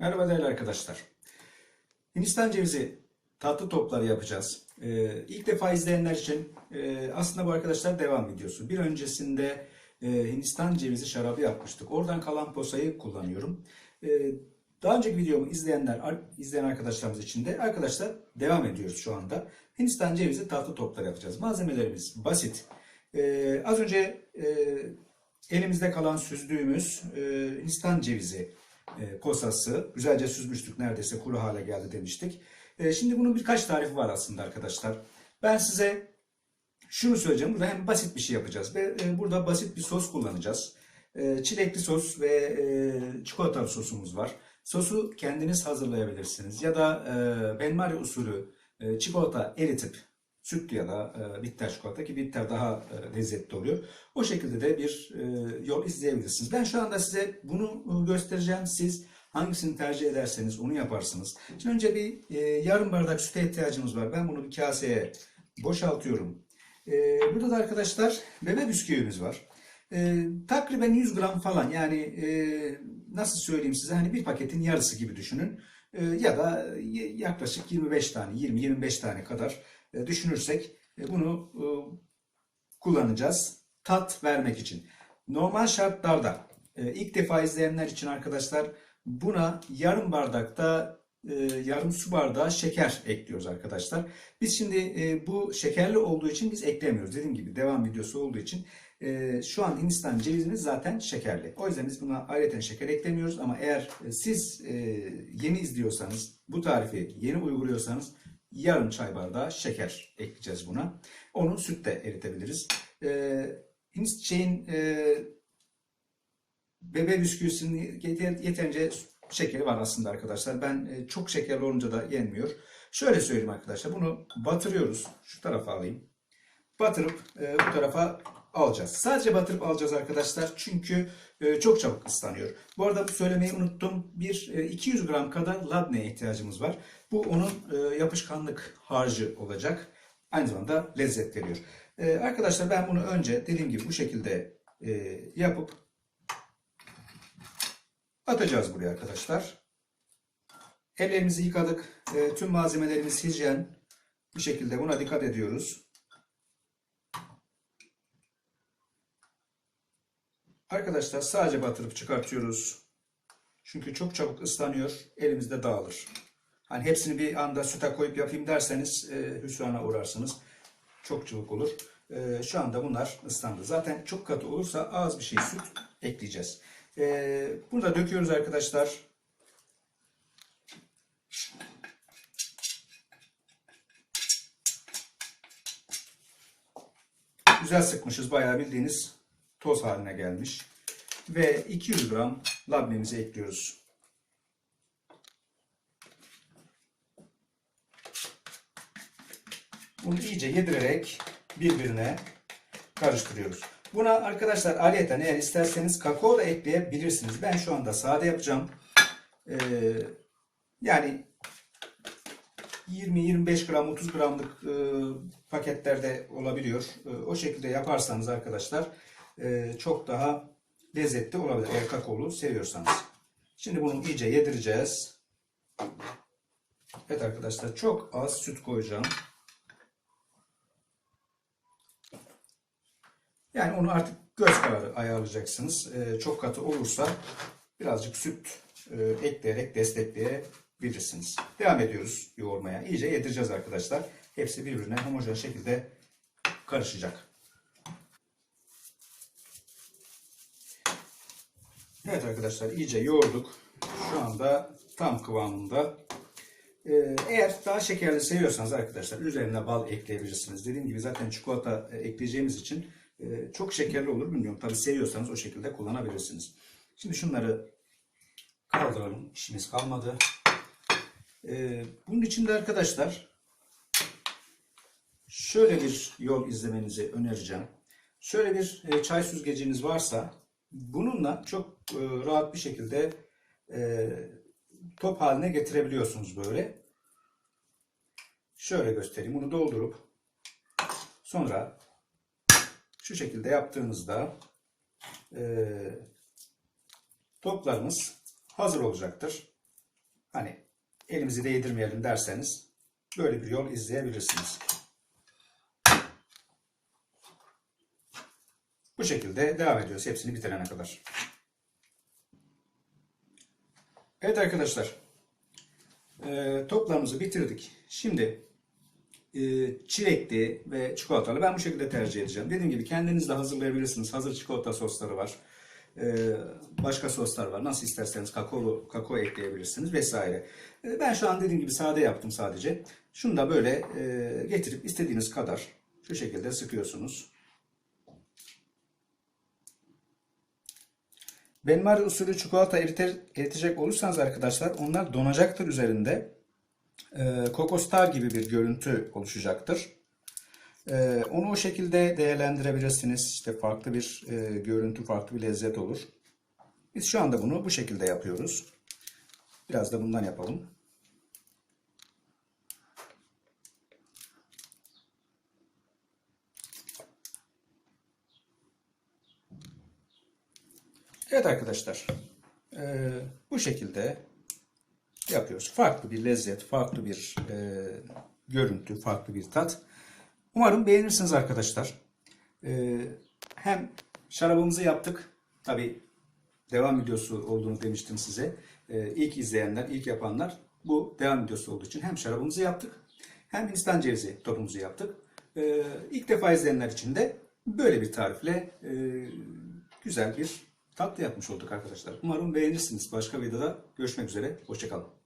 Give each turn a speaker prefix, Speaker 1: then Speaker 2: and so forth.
Speaker 1: Merhaba değerli arkadaşlar. Hindistan cevizi tatlı topları yapacağız. Ee, ilk defa izleyenler için e, aslında bu arkadaşlar devam videosu. Bir öncesinde e, Hindistan cevizi şarabı yapmıştık. Oradan kalan posayı kullanıyorum. E, daha önceki videomu izleyenler, izleyen arkadaşlarımız için de arkadaşlar devam ediyoruz şu anda. Hindistan cevizi tatlı topları yapacağız. Malzemelerimiz basit. E, az önce e, elimizde kalan süzdüğümüz e, Hindistan cevizi e, posası. Güzelce süzmüştük neredeyse kuru hale geldi demiştik. E, şimdi bunun birkaç tarifi var aslında arkadaşlar. Ben size şunu söyleyeceğim. Burada hem basit bir şey yapacağız ve e, burada basit bir sos kullanacağız. E, çilekli sos ve e, çikolatalı sosumuz var. Sosu kendiniz hazırlayabilirsiniz ya da e, benmari usulü e, çikolata eritip sütlü ya da e, bitter çikolata ki bitter daha e, lezzetli oluyor. O şekilde de bir e, yol izleyebilirsiniz. Ben şu anda size bunu e, göstereceğim. Siz hangisini tercih ederseniz onu yaparsınız. Şimdi önce bir e, yarım bardak süte ihtiyacımız var. Ben bunu bir kaseye boşaltıyorum. E, burada da arkadaşlar bebe bisküvimiz var. E, takriben 100 gram falan yani e, nasıl söyleyeyim size hani bir paketin yarısı gibi düşünün. E, ya da y- yaklaşık 25 tane 20-25 tane kadar e, düşünürsek e, bunu e, kullanacağız tat vermek için. Normal şartlarda e, ilk defa izleyenler için arkadaşlar buna yarım bardakta e, yarım su bardağı şeker ekliyoruz arkadaşlar. Biz şimdi e, bu şekerli olduğu için biz eklemiyoruz. Dediğim gibi devam videosu olduğu için e, şu an Hindistan cevizimiz zaten şekerli. O yüzden biz buna ayrıca şeker eklemiyoruz ama eğer e, siz e, yeni izliyorsanız bu tarifi yeni uyguluyorsanız yarım çay bardağı şeker ekleyeceğiz buna. Onu sütle eritebiliriz. E, Hindistan şeyin e, bebe bisküvisinin yeter- yeterince şekeri var aslında arkadaşlar. Ben e, çok şekerli olunca da yenmiyor. Şöyle söyleyeyim arkadaşlar. Bunu batırıyoruz. Şu tarafa alayım. Batırıp e, bu tarafa alacağız. Sadece batırıp alacağız arkadaşlar. Çünkü e, çok çabuk ıslanıyor. Bu arada bu söylemeyi unuttum. Bir e, 200 gram kadar labneye ihtiyacımız var. Bu onun e, yapışkanlık harcı olacak. Aynı zamanda lezzet veriyor. E, arkadaşlar ben bunu önce dediğim gibi bu şekilde e, yapıp atacağız buraya arkadaşlar. Ellerimizi yıkadık. E, tüm malzemelerimiz hijyen. Bu şekilde buna dikkat ediyoruz. Arkadaşlar sadece batırıp çıkartıyoruz. Çünkü çok çabuk ıslanıyor. Elimizde dağılır. Hani hepsini bir anda süte koyup yapayım derseniz e, hüsrana uğrarsınız. Çok çabuk olur. E, şu anda bunlar ıslandı. Zaten çok katı olursa az bir şey süt ekleyeceğiz. E, bunu da döküyoruz arkadaşlar. Güzel sıkmışız. Bayağı bildiğiniz toz haline gelmiş. Ve 200 gram labnemizi ekliyoruz. Bunu iyice yedirerek birbirine karıştırıyoruz. Buna arkadaşlar ayrıyeten eğer isterseniz kakao da ekleyebilirsiniz. Ben şu anda sade yapacağım. Ee, yani 20-25 gram 30 gramlık e, paketlerde olabiliyor. E, o şekilde yaparsanız arkadaşlar e, çok daha lezzetli olabilir. Eğer kakaolu seviyorsanız. Şimdi bunu iyice yedireceğiz. Evet arkadaşlar çok az süt koyacağım. Yani onu artık göz kararı ayarlayacaksınız. E, çok katı olursa birazcık süt e, ekleyerek destekleyebilirsiniz. Devam ediyoruz yoğurmaya. İyice yedireceğiz arkadaşlar. Hepsi birbirine homojen şekilde karışacak. Evet arkadaşlar iyice yoğurduk. Şu anda tam kıvamında. Ee, Eğer daha şekerli seviyorsanız arkadaşlar üzerine bal ekleyebilirsiniz. Dediğim gibi zaten çikolata e, ekleyeceğimiz için e, çok şekerli olur bilmiyorum. Tabi seviyorsanız o şekilde kullanabilirsiniz. Şimdi şunları kaldıralım. İşimiz kalmadı. Ee, Bunun için de arkadaşlar şöyle bir yol izlemenizi önereceğim. Şöyle bir e, çay süzgeciniz varsa bununla çok e, rahat bir şekilde e, top haline getirebiliyorsunuz böyle. Şöyle göstereyim. Bunu doldurup sonra şu şekilde yaptığınızda e, toplarımız hazır olacaktır. hani elimizi değdirmeyelim derseniz böyle bir yol izleyebilirsiniz. Bu şekilde devam ediyoruz hepsini bitirene kadar. Evet arkadaşlar. E, toplarımızı bitirdik. Şimdi e, çilekli ve çikolatalı ben bu şekilde tercih edeceğim. Dediğim gibi kendiniz de hazırlayabilirsiniz. Hazır çikolata sosları var. E, başka soslar var. Nasıl isterseniz kakao, kakao ekleyebilirsiniz vesaire. E, ben şu an dediğim gibi sade yaptım sadece. Şunu da böyle e, getirip istediğiniz kadar şu şekilde sıkıyorsunuz. Benmari usulü çikolata erite, eritecek olursanız arkadaşlar onlar donacaktır üzerinde. Ee, Kokostar gibi bir görüntü oluşacaktır. Ee, onu o şekilde değerlendirebilirsiniz. İşte farklı bir e, görüntü, farklı bir lezzet olur. Biz şu anda bunu bu şekilde yapıyoruz. Biraz da bundan yapalım. Evet arkadaşlar. Ee, bu şekilde yapıyoruz. Farklı bir lezzet, farklı bir e, görüntü, farklı bir tat. Umarım beğenirsiniz arkadaşlar. Ee, hem şarabımızı yaptık. Tabi devam videosu olduğunu demiştim size. Ee, ilk izleyenler, ilk yapanlar bu devam videosu olduğu için hem şarabımızı yaptık hem Hindistan cevizi topumuzu yaptık. Ee, ilk defa izleyenler için de böyle bir tarifle e, güzel bir tatlı yapmış olduk arkadaşlar. Umarım beğenirsiniz. Başka videoda görüşmek üzere. Hoşçakalın.